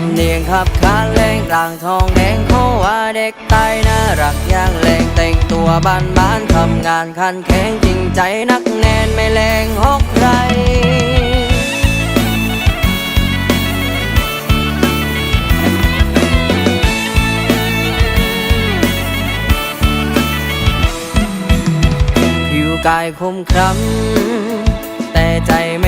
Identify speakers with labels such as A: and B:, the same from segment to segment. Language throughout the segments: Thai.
A: ำเนียงขับขานแรงกลางทองแดงเขาว่าเด็กไตายน่ารักย่างแรงแต่งตัวบ้านบ้านทำงานคันแข็งจริงใจนักแน่นไม่แรงหอกใครผิวกายคมคล้ำแต่ใจไม่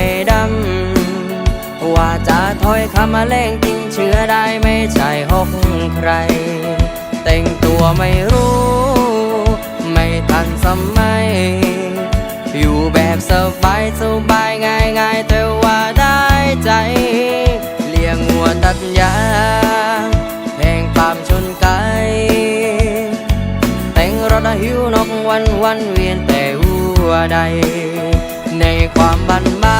A: ว่าจะถอยคำมาแรงจริงเชื่อได้ไม่ใช่หกใคร แต่งตัวไม่รู้ ไม่ทันสมัย อยู่แบบสบายสบายง่ายง่ายๆแต่ว่าได้ใจ เลี้ยงงัวตัดยางแพงปามชนไกแต่งรถหิวนกวันวันเวียนแต่หัวใด ในความบันมา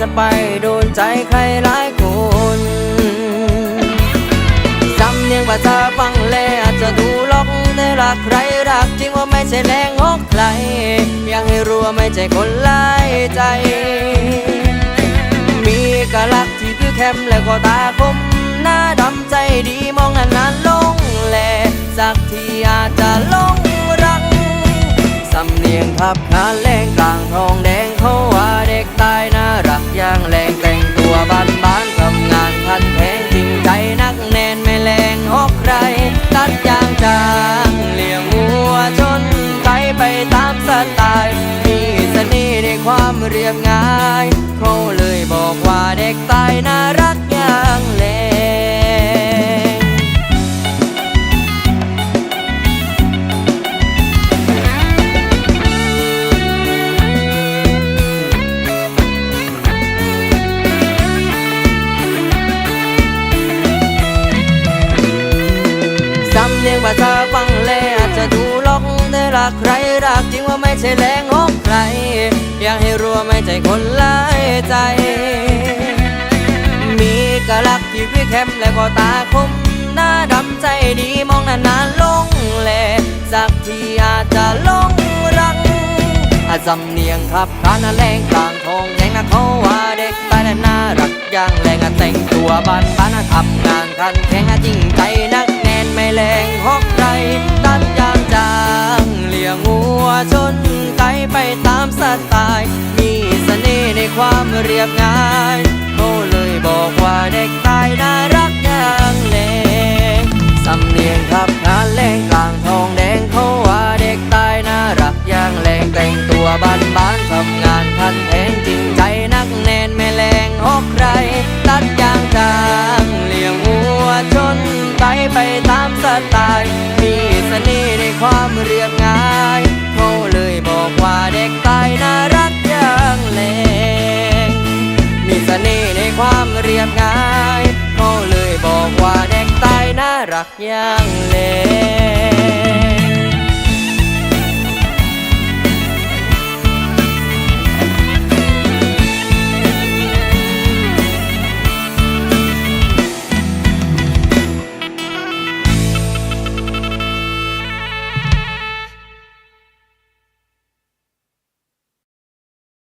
A: จะไปโดนใจใครหลายคนสำเนียงภาษาฟังแลอาจจะดูล็อกแต่รักใครรักจริงว่าไม่ใช่แรงอกใครอยากให้รู้ว่าไม่ใช่คนหลายใจ มีกะลักที่ผิวเข้มแล้วก็ตาคมหน้าดำใจดีมองนานๆลงแลสักทีอาจจะลงรักสำเนียงขับขาแรงกลางทองแดงเขา แรงแต่งตัวบ้านบ้านทำงานพันแพงจริงใจนักแน่นไม่แรงหอกใคร ตัดยางจางเลี้ยงวัวชนไปไปตามสไตล์มีเสน่ห์ในความเรียบง่าย เขาเลยบอกว่าเด็กตายน่ารัก รักใครรักจริงว่าไม่ใช่แรงอกใคร อยากให้รู้วไม่ใช่คนหลายใจ มีกะลักที่พี่เข้มและก็ตาคม หน้าดำใจดีมองนานๆลงแลสักทีอาจจะลงรักอาจำเนียงขับขานาแรงกลางทองแดงนะเขาว่าเด็กตาแต่น่ารักย่างแรงอะแต่งตัวบ้านบ้านอะทำงานคันแข็งอะจริงใจนักแน่นไม่แรงหอกใครตัดยา ไกไปตามสไตล์มีเสน่ห์ในความเรียบง่ายเขาเลยบอกว่าเด็กตายน่ารักอย่างแรงสำเนียงขับขานแรงกลง สน่ห์ในความเรียบง่าย เขาเลยบอกว่าเด็กตายน่ารักอย่างเล่